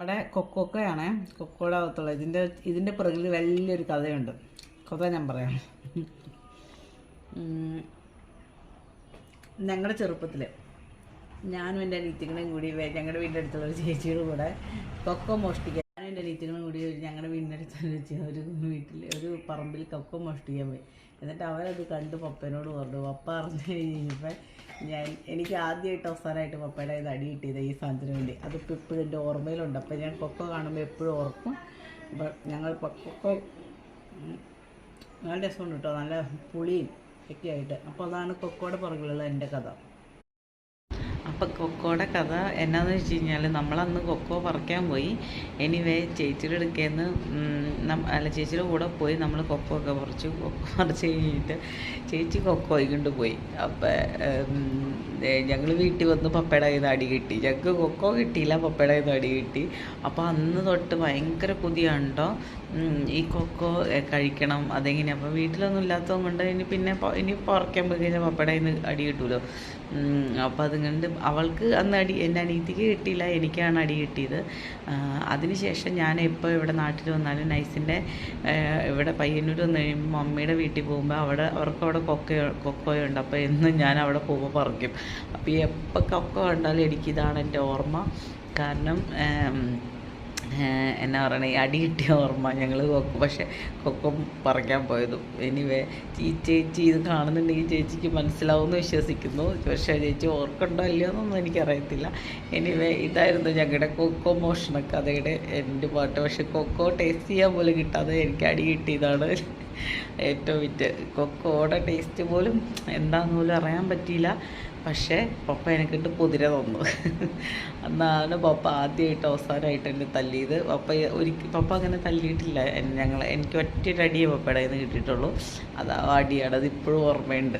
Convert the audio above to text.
അവിടെ കൊക്കോക്കയാണ്. കൊക്കോയുടെ അകത്തുള്ള. ഇതിന്റെ ഇതിന്റെ പിറകിൽ വലിയൊരു കഥയുണ്ട്. കഥ ഞാൻ പറയാം. ഞങ്ങളുടെ ചെറുപ്പത്തിൽ ഞാനും എന്റെ അനീത്തികളും കൂടി ഞങ്ങളുടെ വീടിന്റെ അടുത്തുള്ള ഒരു ചേച്ചിയുടെ കൂടെ കൊക്കോ മോഷ്ടിക്കാൻ എന്റെ അനീത്തികളും കൂടി ഞങ്ങളുടെ വീടിന്റെ അടുത്ത് വെച്ച് ഒരു വീട്ടിൽ ഒരു പറമ്പിൽ കപ്പ മോഷ്ടിക്കാൻ പോയി. എന്നിട്ട് അവരത് കണ്ട് പപ്പനോട് പറഞ്ഞു പപ്പ അറിഞ്ഞു കഴിഞ്ഞപ്പോൾ ഞാൻ എനിക്ക് ആദ്യമായിട്ട് അവസാനമായിട്ട് പപ്പയുടെ ഇത് അടി കിട്ടിയത് ഈ സാധനത്തിന് വേണ്ടി. അതിപ്പോൾ ഇപ്പോഴും എന്റെ ഓർമ്മയിലുണ്ട്. അപ്പോൾ ഞാൻ കൊക്ക കാണുമ്പോൾ എപ്പോഴും ഓർക്കും. അപ്പം ഞങ്ങൾ കൊക്കോ നല്ല രസമുണ്ട് കേട്ടോ നല്ല പുളിയും ഒക്കെ ആയിട്ട്. അപ്പോൾ അതാണ് കൊക്കോടെ പുറകിലുള്ള എന്റെ കഥ. അപ്പം കൊക്കോയുടെ കഥ എന്നാന്ന് വെച്ച് കഴിഞ്ഞാൽ നമ്മളന്ന് കൊക്കോ പറിക്കാൻ പോയി. എനിവേ ചേച്ചിയുടെ അടുക്കേന്ന് അല്ല ചേച്ചിയുടെ കൂടെ പോയി നമ്മൾ കൊക്കോ ഒക്കെ പറിച്ചു. കൊക്കോ പറിച്ച് കഴിഞ്ഞിട്ട് ചേച്ചി കൊക്കോ കൊണ്ട് പോയി. അപ്പം ഞങ്ങൾ വീട്ടിൽ വന്ന് പപ്പയുടെ നിന്ന് അടി കിട്ടി. ഞങ്ങൾക്ക് കൊക്കോ കിട്ടിയില്ല പപ്പയുടെ നിന്ന് അടി കിട്ടി. അപ്പോൾ അന്ന് തൊട്ട് ഭയങ്കര കൊതിയാണ്ടോ ഈ കൊക്കോ കഴിക്കണം അതെങ്ങനെ അപ്പോൾ വീട്ടിലൊന്നും ഇല്ലാത്തത് കൊണ്ട് ഇനി പിന്നെ ഇനി പറിക്കാൻ പോയി കഴിഞ്ഞാൽ പപ്പയുടെ നിന്ന് അടി കിട്ടുമല്ലോ അപ്പോൾ അതുകൊണ്ട് അവൾക്ക് അന്ന് അടി എന്റെ അനിയത്തിക്ക് കിട്ടിയില്ല എനിക്കാണ് അടി കിട്ടിയത്. അതിനുശേഷം ഞാൻ എപ്പോൾ ഇവിടെ നാട്ടിൽ വന്നാലും നൈസിന്റെ ഇവിടെ പയ്യന്നൂർ വന്നു കഴിയുമ്പോൾ മമ്മിയുടെ വീട്ടിൽ പോകുമ്പോൾ അവിടെ അവർക്ക് അവിടെ കൊക്ക കൊക്കോയുണ്ട് അപ്പോൾ എന്നും ഞാൻ അവിടെ പോകുമ്പോൾ പറിക്കും. അപ്പോൾ എപ്പോൾ കൊക്കോ കണ്ടാലും എനിക്കിതാണ് എന്റെ ഓർമ്മ. കാരണം എന്നാ പറയണേ അടി കിട്ടിയ ഓർമ്മ ഞങ്ങൾ കൊക്കോ പക്ഷേ കൊക്കോ പറിക്കാൻ പോയതും. എനിവേ ഈ ചേച്ചി ഇത് കാണുന്നുണ്ടെങ്കിൽ ചേച്ചിക്ക് മനസ്സിലാവുമെന്ന് വിശ്വസിക്കുന്നു. പക്ഷേ ചേച്ചി ഓർക്കുണ്ടോ അല്ലയോ എന്നൊന്നും എനിക്കറിയത്തില്ല. എനിവേ ഇതായിരുന്നു ഞങ്ങളുടെ കൊക്കോ മോഷണ കഥയുടെ എന്റെ പാട്ട് പക്ഷെ കൊക്കോ ടേസ്റ്റ് ചെയ്യാൻ പോലും കിട്ടാതെ എനിക്ക് അടി കിട്ടിയതാണ്. ഏറ്റവും വിറ്റ്. കൊക്കോടെ ടേസ്റ്റ് പോലും എന്താണെന്ന് പോലും അറിയാൻ പറ്റിയില്ല. പക്ഷേ പപ്പ എനിക്കിട്ട് കുതിര തന്നു. അന്നാണ് പപ്പ ആദ്യമായിട്ട് അവസാനമായിട്ട് എന്നെ തല്ലിയത്. പപ്പ ഒരിക്കൽ പപ്പ അങ്ങനെ തല്ലിയിട്ടില്ല. ഞങ്ങൾ എനിക്ക് ഒറ്റ അടിയേ പപ്പയുടെ കയ്യിൽ നിന്ന് കിട്ടിയിട്ടുള്ളൂ. അത് ആ അടിയാണ് അത് ഇപ്പോഴും ഓർമ്മയുണ്ട്.